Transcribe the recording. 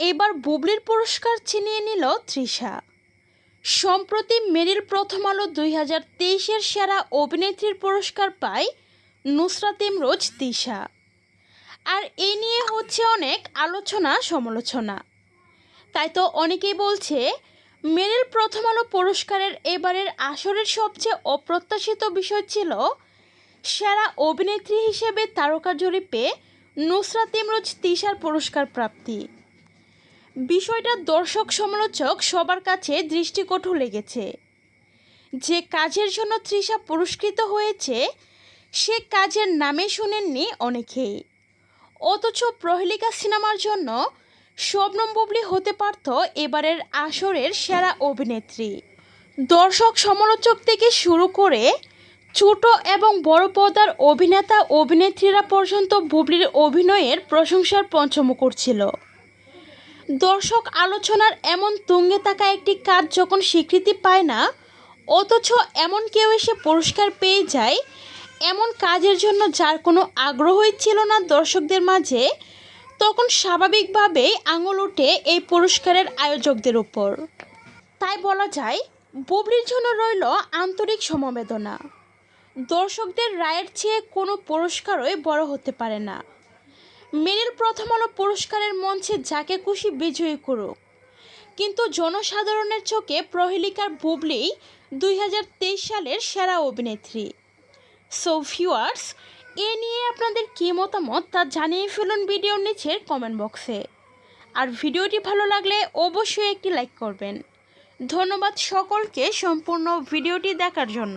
এবার বুবলির পুরস্কার ছিনিয়ে নিল তৃষা। সম্প্রতি মেরিল প্রথম আলো দুই হাজার তেইশের সেরা অভিনেত্রীর পুরস্কার পায় নুসরাত ইমরোজ তিশা আর এ নিয়ে হচ্ছে অনেক আলোচনা, সমালোচনা। তাই তো অনেকেই বলছে মেরিল প্রথম আলো পুরস্কারের এবারের আসরের সবচেয়ে অপ্রত্যাশিত বিষয় ছিল সেরা অভিনেত্রী হিসেবে তারকা জরিপে নুসরাত ইমরোজ তিশার পুরস্কার প্রাপ্তি। বিষয়টা দর্শক সমালোচক সবার কাছে দৃষ্টিকটু লেগেছে। যে কাজের জন্য তৃষা পুরস্কৃত হয়েছে, সে কাজের নামে শুনেননি অনেকেই। অথচ প্রহেলিকা সিনেমার জন্য শবনম বুবলি হতে পারত এবারের আসরের সেরা অভিনেত্রী। দর্শক সমালোচক থেকে শুরু করে ছোট এবং বড় পর্দার অভিনেতা অভিনেত্রীরা পর্যন্ত বুবলির অভিনয়ের প্রশংসার পঞ্চম করছিল দর্শক আলোচনার এমন তুঙ্গে থাকা একটি কাজ যখন স্বীকৃতি পায় না, অথচ এমন কেউ এসে পুরস্কার পেয়ে যায়, এমন কাজের জন্য যার কোনো আগ্রহই ছিল না দর্শকদের মাঝে, তখন স্বাভাবিকভাবেই আঙুল ওঠে এই পুরস্কারের আয়োজকদের উপর। তাই বলা যায়, বুবলির জন্য রইল আন্তরিক সমবেদনা। দর্শকদের রায়ের চেয়ে কোনো পুরস্কারই বড় হতে পারে না। মেরিল প্রথম আলো পুরস্কারের মঞ্চে যাকে খুশি বিজয়ী করুক। কিন্তু জনসাধারণের চোখে প্রহেলিকার বুবলি দুই হাজার তেইশ সালের সেরা অভিনেত্রী। সো ভিউয়ার্স এ নিয়ে আপনাদের কী মতামত তা জানিয়ে ফেলুন ভিডিওর নিচের কমেন্ট বক্সে আর ভিডিওটি ভালো লাগলে অবশ্যই একটি লাইক করবেন। ধন্যবাদ সকলকে সম্পূর্ণ ভিডিওটি দেখার জন্য।